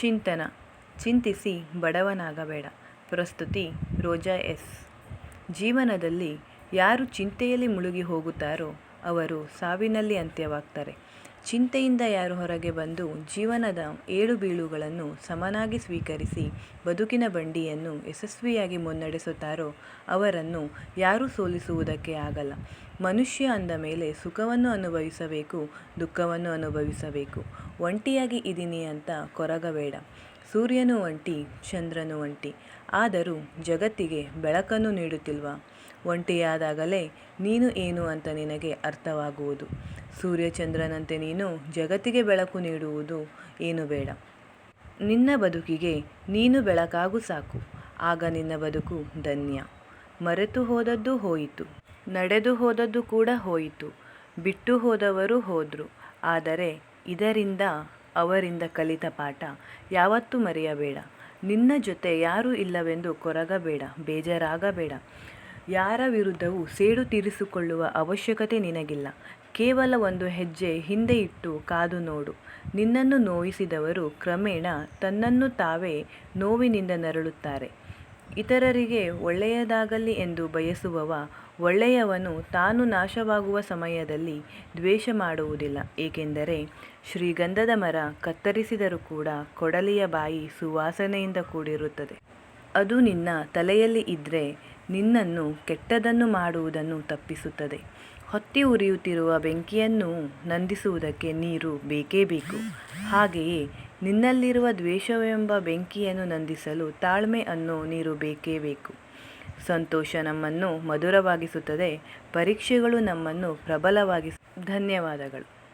ಚಿಂತನ. ಚಿಂತಿಸಿ ಬಡವನಾಗಬೇಡ. ಪ್ರಸ್ತುತಿ ರೋಜಾ ಎಸ್. ಜೀವನದಲ್ಲಿ ಯಾರು ಚಿಂತೆಯಲ್ಲಿ ಮುಳುಗಿ ಹೋಗುತ್ತಾರೋ ಅವರು ಸಾವಿನಲ್ಲಿ ಅಂತ್ಯವಾಗ್ತಾರೆ. ಚಿಂತೆಯಿಂದ ಯಾರು ಹೊರಗೆ ಬಂದು ಜೀವನದ ಏಳು ಬೀಳುಗಳನ್ನು ಸಮನಾಗಿ ಸ್ವೀಕರಿಸಿ ಬದುಕಿನ ಬಂಡಿಯನ್ನು ಯಶಸ್ವಿಯಾಗಿ ಮುನ್ನಡೆಸುತ್ತಾರೋ ಅವರನ್ನು ಯಾರೂ ಸೋಲಿಸುವುದಕ್ಕೆ ಆಗಲ್ಲ. ಮನುಷ್ಯ ಅಂದ ಮೇಲೆ ಸುಖವನ್ನು ಅನುಭವಿಸಬೇಕು, ದುಃಖವನ್ನು ಅನುಭವಿಸಬೇಕು. ಒಂಟಿಯಾಗಿ ಇದ್ದೀನಿ ಅಂತ ಕೊರಗಬೇಡ ಸೂರ್ಯನು ಒಂಟಿ, ಚಂದ್ರನು ಒಂಟಿ. ಆದರೂ ಜಗತ್ತಿಗೆ ಬೆಳಕನ್ನು ನೀಡುತ್ತಿಲ್ವಾ? ಒಂಟಿಯಾದಾಗಲೇ ನೀನು ಏನು ಅಂತ ನಿನಗೆ ಅರ್ಥವಾಗುವುದು. ಸೂರ್ಯಚಂದ್ರನಂತೆ ನೀನು ಜಗತ್ತಿಗೆ ಬೆಳಕು ನೀಡುವುದು ಏನು ಬೇಡ. ನಿನ್ನ ಬದುಕಿಗೆ ನೀನು ಬೆಳಕಾಗು ಸಾಕು. ಆಗ ನಿನ್ನ ಬದುಕು ಧನ್ಯ. ಮರೆತು ಹೋದದ್ದು ಹೋಯಿತು. ನಡೆದು ಹೋದದ್ದು ಕೂಡ ಹೋಯಿತು. ಬಿಟ್ಟು ಹೋದವರು ಹೋದರು. ಆದರೆ ಇದರಿಂದ ಅವರಿಂದ ಕಲಿತ ಪಾಠ. ಯಾವತ್ತೂ ಮರೆಯಬೇಡ. ನಿನ್ನ ಜೊತೆ ಯಾರೂ ಇಲ್ಲವೆಂದು ಕೊರಗಬೇಡ, ಬೇಜಾರಾಗಬೇಡ. ಯಾರ ವಿರುದ್ಧವೂ ಸೇಡು ತೀರಿಸಿಕೊಳ್ಳುವ ಅವಶ್ಯಕತೆ ನಿನಗಿಲ್ಲ. ಕೇವಲ ಒಂದು ಹೆಜ್ಜೆ ಹಿಂದೆ ಇಟ್ಟು ಕಾದು ನೋಡು. ನಿನ್ನನ್ನು ನೋಯಿಸಿದವರು ಕ್ರಮೇಣ ತನ್ನನ್ನು ತಾವೇ ನೋವಿನಿಂದ ನರಳುತ್ತಾರೆ. ಇತರರಿಗೆ ಒಳ್ಳೆಯದಾಗಲಿ ಎಂದು ಬಯಸುವವ ಒಳ್ಳೆಯವನು ತಾನು ನಾಶವಾಗುವ ಸಮಯದಲ್ಲಿ ದ್ವೇಷ ಮಾಡುವುದಿಲ್ಲ, ಏಕೆಂದರೆ ಶ್ರೀಗಂಧದ ಮರ ಕತ್ತರಿಸಿದರೂ ಕೂಡ ಕೊಡಲಿಯ ಬಾಯಿ ಸುವಾಸನೆಯಿಂದ ಕೂಡಿರುತ್ತದೆ. ಅದು ನಿನ್ನ ತಲೆಯಲ್ಲಿ ಇದ್ದರೆ ನಿನ್ನನ್ನು ಕೆಟ್ಟದನ್ನು ಮಾಡುವುದನ್ನು ತಪ್ಪಿಸುತ್ತದೆ. ಹೊತ್ತಿ ಉರಿಯುತ್ತಿರುವ ಬೆಂಕಿಯನ್ನು ನಂದಿಸುವುದಕ್ಕೆ ನೀರು ಬೇಕೇ ಬೇಕು. ಹಾಗೆಯೇ ನಿನ್ನಲ್ಲಿರುವ ದ್ವೇಷವೆಂಬ ಬೆಂಕಿಯನ್ನು ನಂದಿಸಲು ತಾಳ್ಮೆ ಅನ್ನೋ ನೀರು ಬೇಕೇ ಬೇಕು. ಸಂತೋಷ ನಮ್ಮನ್ನು ಮಧುರವಾಗಿಸುತ್ತದೆ ಪರೀಕ್ಷೆಗಳು ನಮ್ಮನ್ನು ಪ್ರಬಲವಾಗಿಸ ಧನ್ಯವಾದಗಳು.